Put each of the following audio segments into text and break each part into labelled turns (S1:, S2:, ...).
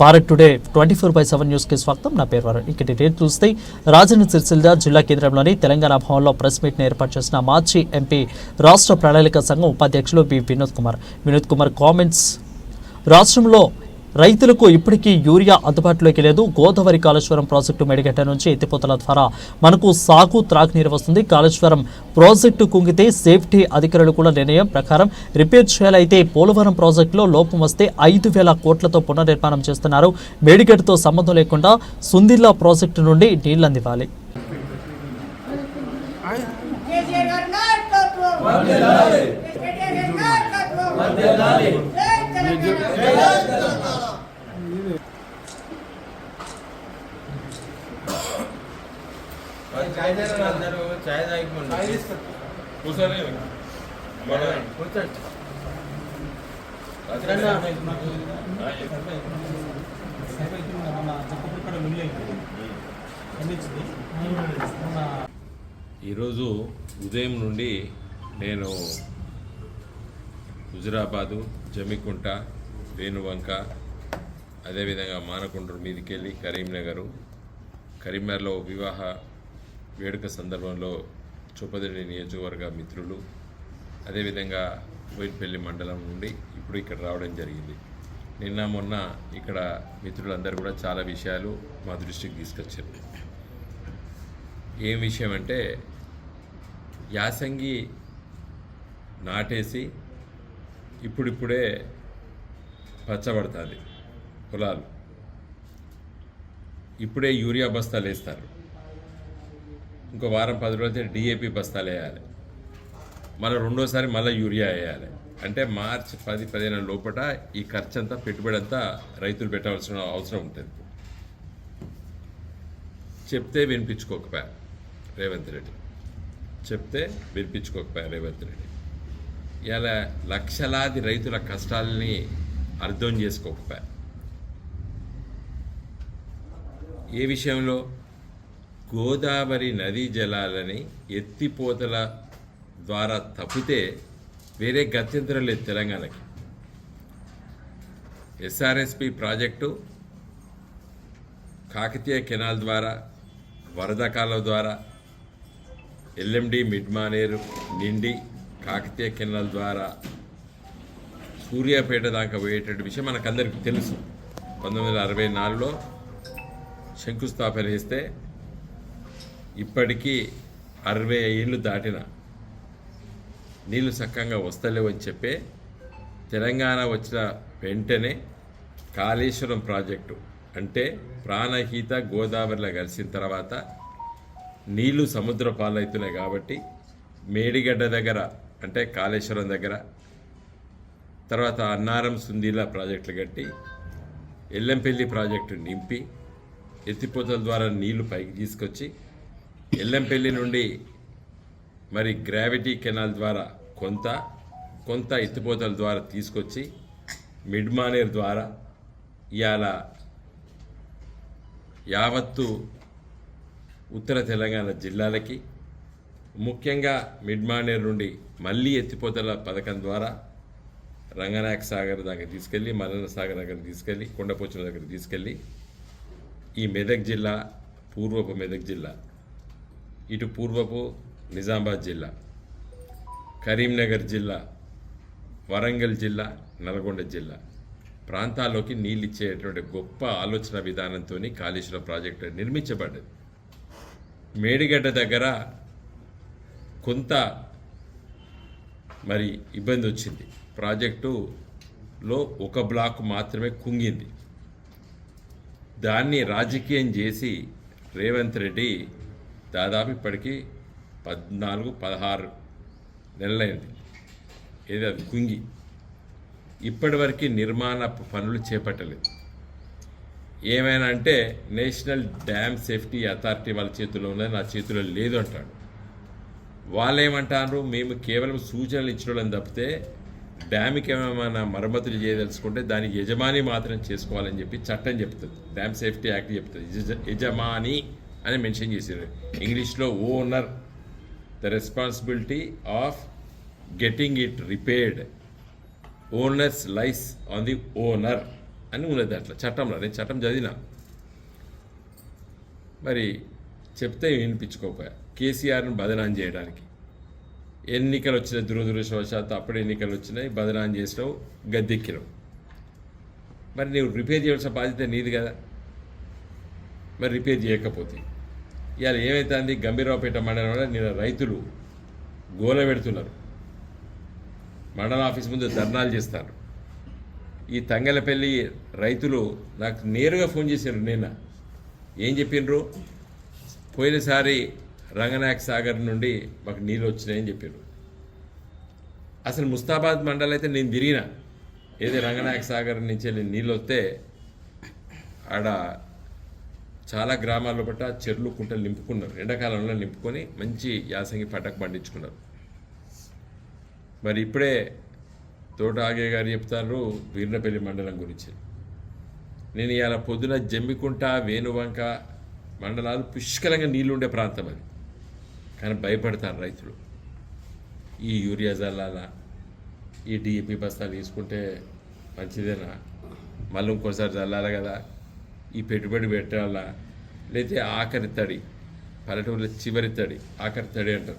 S1: Bharat today twenty four by seven న్యూస్కి స్వాగతం. నా పేరు వరుణ్. ఇక్కడ డేట్ చూస్తే రాజన్న సిరిసిల్ల జిల్లా కేంద్రంలోని తెలంగాణ భవన్లో ప్రెస్ మీట్ని ఏర్పాటు చేసిన మాజీ ఎంపీ రాష్ట్ర ప్రణాళిక సంఘం ఉపాధ్యక్షులు బి వినోద్ కుమార్. వినోద్ కుమార్ కామెంట్స్. రాష్ట్రంలో రైతులకు ఇప్పటికీ యూరియా అందుబాటులోకి లేదు గోదావరి కాళేశ్వరం ప్రాజెక్టు మెడిగడ్డ నుంచి ఎత్తిపోతల ద్వారా మనకు సాగు త్రాగునీరు వస్తుంది కాళేశ్వరం ప్రాజెక్టు కుంగితే సేఫ్టీ అధికారులు కూడా నిర్ణయం ప్రకారం రిపేర్ చేయాలైతే పోలవరం ప్రాజెక్టులో లోపం వస్తే ఐదు వేల కోట్లతో పునర్నిర్మాణం చేస్తున్నారు మేడిగడ్డతో సంబంధం లేకుండా సుందిల్లా ప్రాజెక్టు నుండి నీళ్ళు అందివ్వాలి
S2: కేసీఆర్ గారి నాయకత్వం వర్ధిల్లాలి కేసీఆర్ గారి నాయకత్వం వర్ధిల్లాలి జై తెలంగాణ
S3: చాయ్ అందరూ చాయ్ తాగిపోండి. కూర్చోండి.
S4: ఈరోజు ఉదయం నుండి నేను హుజురాబాదు జమ్మికుంట వేణువంక అదేవిధంగా మానకొండూరు మీదకి వెళ్ళి కరీంనగరు కరీంనగర్లో వివాహ వేడుక సందర్భంలో చూపదిడి నియోజకవర్గ మిత్రులు అదేవిధంగా బోయినపల్లి మండలం నుండి ఇప్పుడు ఇక్కడ రావడం జరిగింది. నిన్న మొన్న ఇక్కడ మిత్రులందరూ కూడా చాలా విషయాలు మా దృష్టికి తీసుకొచ్చారు. ఏం విషయం అంటే యాసంగి నాటేసి ఇప్పుడిప్పుడే పచ్చబడుతుంది పొలాలు. ఇప్పుడే యూరియా బస్తాలు వేస్తారు ఇంకో వారం పది రోజులు డిఏపి బస్తాలు వేయాలి. మళ్ళీ రెండోసారి మళ్ళీ యూరియా వేయాలి. అంటే మార్చ్ పది పదిహేను లోపల ఈ ఖర్చు అంతా పెట్టుబడి అంతా రైతులు పెట్టవలసిన అవసరం ఉంటుంది. చెప్తే వినిపించుకోకపోయా రేవంత్ రెడ్డి? చెప్తే వినిపించుకోకపోయా రేవంత్ రెడ్డి? ఇలా లక్షలాది రైతుల కష్టాలని అర్థం చేసుకోకపోయా? ఏ విషయంలో? గోదావరి నదీ జలాలని ఎత్తిపోతల ద్వారా తప్పితే వేరే గత్యంతరం లేదు తెలంగాణకి. ఎస్ఆర్ఎస్పి ప్రాజెక్టు కాకతీయ కెనాల్ ద్వారా వరద కాలం ద్వారా ఎల్ఎండి మిడ్మానేరు నిండి కాకతీయ కెనాల్ ద్వారా సూర్యాపేట దాకా పోయేటటువంటి విషయం మనకందరికీ తెలుసు. పంతొమ్మిది వందల అరవై నాలుగులో శంకుస్థాపన చేస్తే ఇప్పటికీ అరవై ఏళ్ళు దాటిన నీళ్ళు సక్కంగా వస్తలేవు అని చెప్పే తెలంగాణ వచ్చిన వెంటనే కాళేశ్వరం ప్రాజెక్టు అంటే ప్రాణహిత గోదావరిలో కలిసిన తర్వాత నీళ్ళు సముద్ర పాలవుతున్నాయి కాబట్టి మేడిగడ్డ దగ్గర అంటే కాళేశ్వరం దగ్గర తర్వాత అన్నారం సుందీల ప్రాజెక్టులు కట్టి ఎల్లంపల్లి ప్రాజెక్టు నింపి ఎత్తిపోతల ద్వారా నీళ్ళు పైకి తీసుకొచ్చి ఎల్లంపల్లి నుండి మరి గ్రావిటీ కెనాల్ ద్వారా కొంత కొంత ఎత్తిపోతల ద్వారా తీసుకొచ్చి మిడ్ మానేర్ ద్వారా ఇవాళ యావత్తు ఉత్తర తెలంగాణ జిల్లాలకి ముఖ్యంగా మిడ్ మానేర్ నుండి మళ్ళీ ఎత్తిపోతల పథకం ద్వారా రంగనాయక సాగర్ దగ్గర తీసుకెళ్ళి మల్లన్న సాగర్ దగ్గర తీసుకెళ్ళి కొండపోచల దగ్గర తీసుకెళ్ళి ఈ మెదక్ జిల్లా పూర్వపు మెదక్ జిల్లా ఇటు పూర్వపు నిజామాబాద్ జిల్లా కరీంనగర్ జిల్లా వరంగల్ జిల్లా నల్గొండ జిల్లా ప్రాంతాల్లోకి నీళ్ళు ఇచ్చేటువంటి గొప్ప ఆలోచన విధానంతో కాళేశ్వరం ప్రాజెక్టు నిర్మించబడ్డది. మేడిగడ్డ దగ్గర కొంత మరి ఇబ్బంది వచ్చింది. ప్రాజెక్టులో ఒక బ్లాక్ మాత్రమే కుంగింది. దాన్ని రాజకీయం చేసి రేవంత్ రెడ్డి దాదాపు ఇప్పటికీ పద్నాలుగు పదహారు నెలలైంది. ఏది అది? కుంగి. ఇప్పటివరకు నిర్మాణ పనులు చేపట్టలేదు. ఏమైనా అంటే నేషనల్ డ్యామ్ సేఫ్టీ అథారిటీ వాళ్ళ చేతిలో ఉన్నది నా చేతిలో లేదు అంటాడు. వాళ్ళు ఏమంటారు మేము కేవలం సూచనలు ఇచ్చడం తప్పితే డ్యామ్కి ఏమైనా మరమ్మతులు చేయదలుచుకుంటే దానికి యజమాని మాత్రం చేసుకోవాలని చెప్పి చట్టం చెప్తుంది. డ్యామ్ సేఫ్టీ యాక్ట్ చెప్తుంది. యజమాని అని మెన్షన్ చేశారు ఇంగ్లీష్లో owner the responsibility of getting it repaired owners lies on the owner అని ఉన్నది అట్లా చట్టంలో నేను చట్టం చదివినా. మరి చెప్తే వినిపించుకోక కేసీఆర్ను బదనాం చేయడానికి. ఎన్నికలు వచ్చినాయి దురదృష్టవశాత్తు అప్పుడు ఎన్నికలు వచ్చినాయి బదనాం చేసినావు గద్దెక్కినావు. మరి నీవు రిపేర్ చేయాల్సిన బాధ్యత నీది కదా. మరి రిపేర్ చేయకపోతే. ఇవాళ ఏమైతుంది? గంభీరావుపేట మండలంలో నేను రైతులు గోల పెడుతున్నారు. మండల ఆఫీస్ ముందు ధర్నాలు చేస్తారు. ఈ తంగలపల్లి రైతులు నాకు నేరుగా ఫోన్ చేశారు నిన్న. ఏం చెప్పిండ్రు పోయినసారి రంగనాయక సాగర్ నుండి మాకు నీళ్ళు వచ్చినాయని చెప్పారు అసలు ముస్తాబాద్ మండలం అయితే నేను తిరిగిన. ఏది రంగనాయక సాగర్ నుంచి వెళ్ళి నీళ్ళు వస్తే ఆడ చాలా గ్రామాల్లో పట్ట చెర్లు కుంటలు నింపుకున్నారు. ఎండాకాలంలో నింపుకొని మంచి యాసంగి పంటకు పండించుకున్నారు. మరి ఇప్పుడే తోట ఆగే గారు చెప్తారు వీర్నపల్లి మండలం గురించి. నేను ఇవాళ పొద్దున జమ్మికుంట వేణువంక మండలాలు పుష్కలంగా నీళ్ళుండే ప్రాంతం అది. కానీ భయపడతారు రైతులు. ఈ యూరియా జల్లాల ఈ డిఏపి బస్తాలు తీసుకుంటే మంచిదేనా? మళ్ళీ ఇంకోసారి చల్లాలి కదా. ఈ పెట్టుబడి పెట్టాలా? లేతే ఆఖరి తడి పల్లెటూరులో చివరి తడి ఆఖరి తడి అంటారు.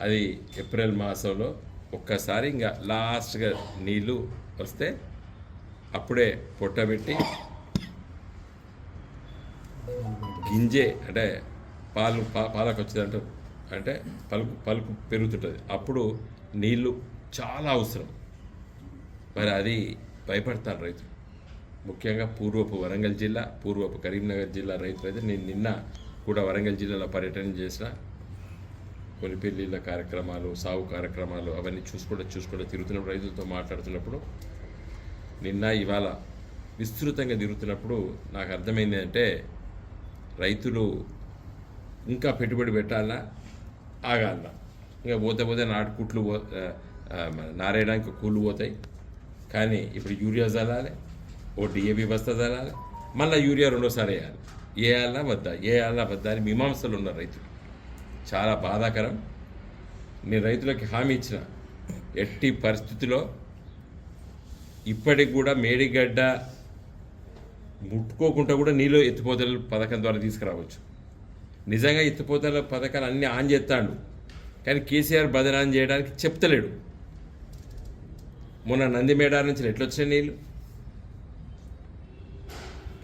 S4: అది ఏప్రిల్ మాసంలో ఒక్కసారి ఇంకా లాస్ట్గా నీళ్ళు వస్తే అప్పుడే పొట్టబెట్టి గింజే అంటే పాలు పా- పాలకు వచ్చేదంట అంటే పలుకు పలుకు పెరుగుతుంటుంది. అప్పుడు నీళ్ళు చాలా అవసరం. మరి అది భయపడతారు రైతులు. ముఖ్యంగా పూర్వపు వరంగల్ జిల్లా పూర్వపు కరీంనగర్ జిల్లా రైతులైతే నేను నిన్న కూడా వరంగల్ జిల్లాలో పర్యటన చేసిన కొన్ని పెళ్ళిళ్ళ కార్యక్రమాలు సాగు కార్యక్రమాలు అవన్నీ చూసుకుంటూ చూసుకుంటూ తిరుగుతున్నప్పుడు రైతులతో మాట్లాడుతున్నప్పుడు నిన్న ఇవాళ విస్తృతంగా తిరుగుతున్నప్పుడు నాకు అర్థమైంది అంటే రైతులు ఇంకా పెట్టుబడి పెట్టాలా? ఆగాలా? ఇంకా పోతే పోతే నాటుకుట్లు పో నారేయడానికి కూళ్ళు పోతాయి. కానీ ఇప్పుడు యూరియా చల్లాలి ఓ డిఏపి బస్తా చల్లాలి మళ్ళీ యూరియా రెండోసారి వేయాలి. వేయాలా వద్దా? వేయాలా వద్దా అని మీమాంసలు ఉన్న రైతులు. చాలా బాధాకరం. నేను రైతులకి హామీ ఇచ్చిన. ఎట్టి పరిస్థితిలో ఇప్పటికి కూడా మేడిగడ్డ ముట్టుకోకుండా కూడా నీళ్ళు ఎత్తిపోతల పథకం ద్వారా తీసుకురావచ్చు. నిజంగా ఎత్తిపోతల పథకాలు అన్నీ ఆన్ చేస్తాడు. కానీ కేసీఆర్ బదనాన్ చేయడానికి చెప్తలేడు. మొన్న నందిమేడ నుంచి ఎట్లా నీళ్ళు?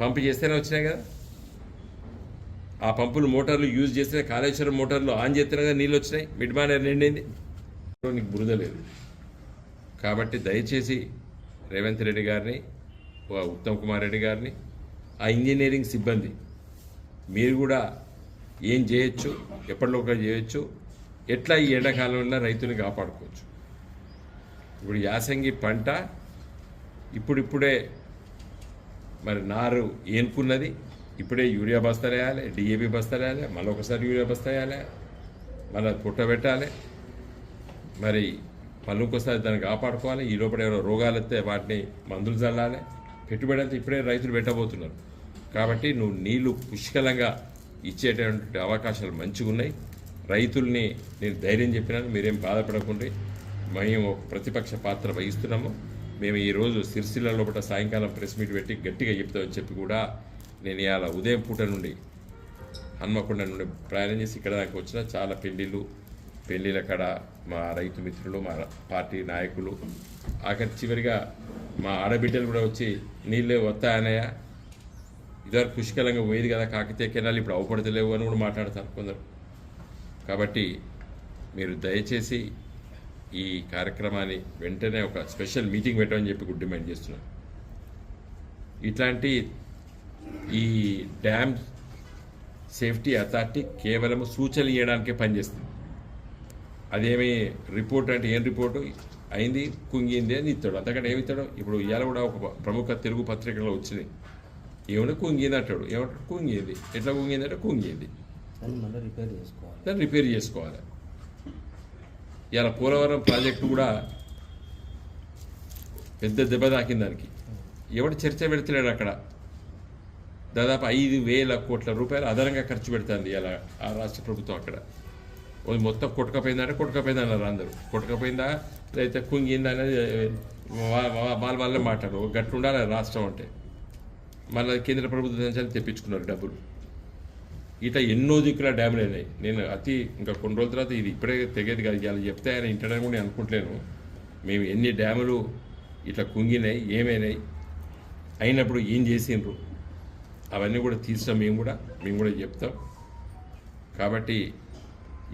S4: పంపు చేస్తేనే వచ్చినాయి కదా? ఆ పంపులు మోటార్లు యూజ్ చేస్తే కాళేశ్వరం మోటార్లు ఆన్ చేస్తేనే కదా నీళ్ళు వచ్చినాయి? మిడ్ మానేర్ నిండింది. నీకు బురద లేదు. కాబట్టి దయచేసి రేవంత్ రెడ్డి గారిని ఉత్తమ్ కుమార్ రెడ్డి గారిని ఆ ఇంజనీరింగ్ సిబ్బంది మీరు కూడా ఏం చేయొచ్చు ఎప్పటిలోగా చేయొచ్చు ఎట్లా ఈ ఎండాకాలంలో రైతుని కాపాడుకోవచ్చు? ఇప్పుడు యాసంగి పంట ఇప్పుడిప్పుడే మరి నారు ఏనుకున్నది. ఇప్పుడే యూరియా బస్తా వేయాలి డిఏపి బస్తా వేయాలి మళ్ళీ ఒకసారి యూరియా బస్తా వేయాలి మళ్ళీ పుట్ట పెట్టాలి. మరి మళ్ళీ ఇంకోసారి దాన్ని కాపాడుకోవాలి. ఈ లోపల ఏమైనా రోగాలు వస్తే వాటిని మందులు చల్లాలి. పెట్టుబడి అంతా ఇప్పుడే రైతులు పెట్టబోతున్నారు. కాబట్టి నువ్వు నీళ్ళు పుష్కలంగా ఇచ్చేటటువంటి అవకాశాలు మంచిగా ఉన్నాయి. రైతుల్ని నేను ధైర్యం చెప్పినాను మీరేం బాధపడకుండా. మేము ఒక ప్రతిపక్ష పాత్ర వహిస్తున్నాము. మేము ఈరోజు సిరిసిల్ల లోపల సాయంకాలం ప్రెస్ మీట్ పెట్టి గట్టిగా చెప్తామని చెప్పి కూడా నేను ఇవాళ ఉదయం పూట నుండి హన్మకొండ నుండి ప్రయాణం చేసి ఇక్కడ దాకా వచ్చిన చాలా పెళ్ళిళ్ళు పెళ్ళిళ్ళ కడ మా రైతు మిత్రులు మా పార్టీ నాయకులు ఆఖరి చివరిగా మా ఆడబిడ్డలు కూడా వచ్చి నీళ్ళే వస్తాయనయ్య ఇదివరకు పుష్కలంగా పోయేది కదా కాకితే కెనాలి ఇప్పుడు అవపడతలేవు అని కూడా మాట్లాడతారు కొందరు. కాబట్టి మీరు దయచేసి ఈ కార్యక్రమాన్ని వెంటనే ఒక స్పెషల్ మీటింగ్ పెట్టమని చెప్పి కూడా డిమాండ్ చేస్తున్నాను. ఇట్లాంటి ఈ డ్యామ్ సేఫ్టీ అథారిటీ కేవలం సూచనలు ఇవ్వడానికే పనిచేస్తుంది. అదేమి రిపోర్ట్ అంటే ఏం రిపోర్టు? అయింది కుంగింది అని ఇస్తాడు. అంతకంటే ఏమి ఇస్తాడు? ఇప్పుడు ఇవాళ కూడా ఒక ప్రముఖ తెలుగు పత్రికలో వచ్చింది. ఏమైనా కుంగింది అంటాడు. ఏమంటాడు? కుంగింది. ఎట్లా కుంగింది అంటే కుంగింది.
S5: దాన్ని రిపేర్ చేసుకోవాలి.
S4: ఇలా పోలవరం ప్రాజెక్టు కూడా పెద్ద దెబ్బ తాకింది దానికి. ఎవడు చర్చ పెడతలేడు అక్కడ? దాదాపు ఐదు వేల కోట్ల రూపాయలు అదనంగా ఖర్చు పెడుతుంది ఇలా ఆ రాష్ట్ర ప్రభుత్వం అక్కడ. ఓ మొత్తం కొట్టుకపోయిందంటే కొట్టుకపోయింది అన్నారు అందరూ. కొట్టకపోయిందా? లేకపోతే కుంగిందా అనేది వాళ్ళ వాళ్ళే మాట్లాడు ఒక గట్టు ఉండాలి రాష్ట్రం అంటే. మళ్ళీ కేంద్ర ప్రభుత్వం నుంచి అని తెప్పించుకున్నారు డబ్బులు. ఇట్లా ఎన్నో దిక్కుల డ్యాములు అయినాయి. నేను అతి ఇంకా కొన్ని రోజుల తర్వాత ఇది ఇప్పుడే తెగేది కాదు. ఇలా చెప్తే ఆయన ఇంటడానికి కూడా నేను అనుకుంటలేను. మేము ఎన్ని డ్యాములు ఇట్లా కుంగినాయి ఏమైనాయి అయినప్పుడు ఏం చేసిండ్రు? అవన్నీ కూడా తీసినాం మేము కూడా మేము కూడా చెప్తాం. కాబట్టి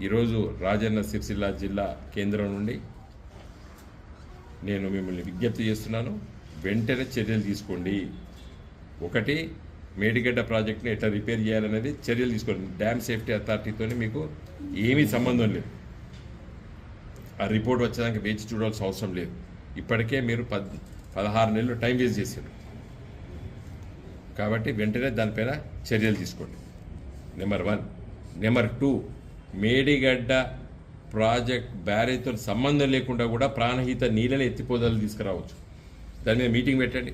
S4: ఈరోజు రాజన్న సిరిసిల్ల జిల్లా కేంద్రం నుండి నేను మిమ్మల్ని విజ్ఞప్తి చేస్తున్నాను. వెంటనే చర్యలు తీసుకోండి. ఒకటి మేడిగడ్డ ప్రాజెక్ట్ని ఎట్లా రిపేర్ చేయాలనేది చర్యలు తీసుకోండి. డ్యామ్ సేఫ్టీ అథారిటీతో మీకు ఏమీ సంబంధం లేదు. ఆ రిపోర్ట్ వచ్చేదానికి వేచి చూడాల్సిన అవసరం లేదు. ఇప్పటికే మీరు పద్ పదహారు నెలలు టైం వేస్ట్ చేశారు. కాబట్టి వెంటనే దానిపైన చర్యలు తీసుకోండి. Number one. Number two. Medigadda project బ్యారేజ్తో సంబంధం లేకుండా కూడా ప్రాణహిత నీళ్ళని ఎత్తిపోదలు తీసుకురావచ్చు. దాని మీద మీటింగ్ పెట్టండి.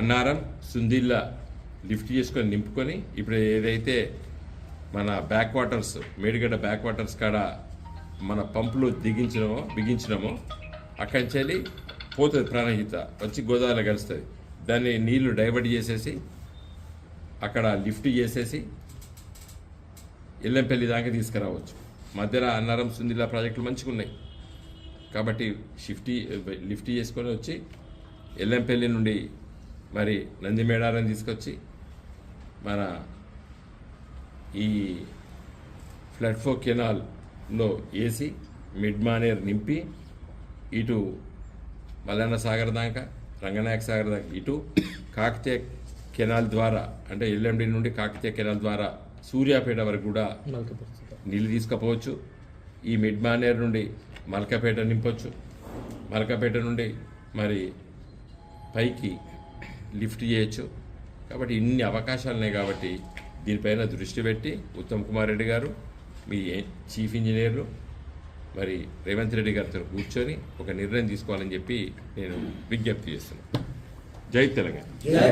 S4: అన్నారం సుందిల్లా లిఫ్ట్ చేసుకొని నింపుకొని ఇప్పుడు ఏదైతే మన back waters Medigadda back waters కాడ మన పంపులు దిగించినామో బిగించినామో అక్కడి నుంచి వెళ్ళి పోతుంది ప్రాణహిత వచ్చి గోదావరిలో కలుస్తుంది. దాన్ని నీళ్ళు డైవర్ట్ చేసేసి అక్కడ లిఫ్ట్ చేసేసి ఎల్లంపల్లి దాకా తీసుకురావచ్చు. మధ్యలో అన్నారం సుందిల్లా ప్రాజెక్టులు మంచిగా ఉన్నాయి. కాబట్టి షిఫ్ట్ లిఫ్ట్ చేసుకొని వచ్చి ఎల్లంపల్లి నుండి మరి నందిమేడారం తీసుకొచ్చి మన ఈ ఫ్లడ్ఫో కెనాల్లో వేసి మిడ్ మానేర్ నింపి ఇటు మల్లన్న సాగర్ దాకా రంగనాయక సాగర్ దాకా ఇటు కాకతీయ కెనాల్ ద్వారా అంటే ఎల్ఎండి నుండి కాకతీయ కెనాల్ ద్వారా సూర్యాపేట వరకు కూడా నీళ్ళు తీసుకుపోవచ్చు. ఈ మిడ్ మానేర్ నుండి మల్కపేట నింపొచ్చు. మల్కపేట నుండి మరి పైకి లిఫ్ట్ చేయొచ్చు. కాబట్టి ఇన్ని అవకాశాలు ఉన్నాయి కాబట్టి దీనిపైన దృష్టి పెట్టి ఉత్తమ్ కుమార్ రెడ్డి గారు మీ చీఫ్ ఇంజనీర్లు మరి రేవంత్ రెడ్డి గారితో కూర్చొని ఒక నిర్ణయం తీసుకోవాలని చెప్పి నేను విజ్ఞప్తి చేస్తున్నాను. జై తెలంగాణ.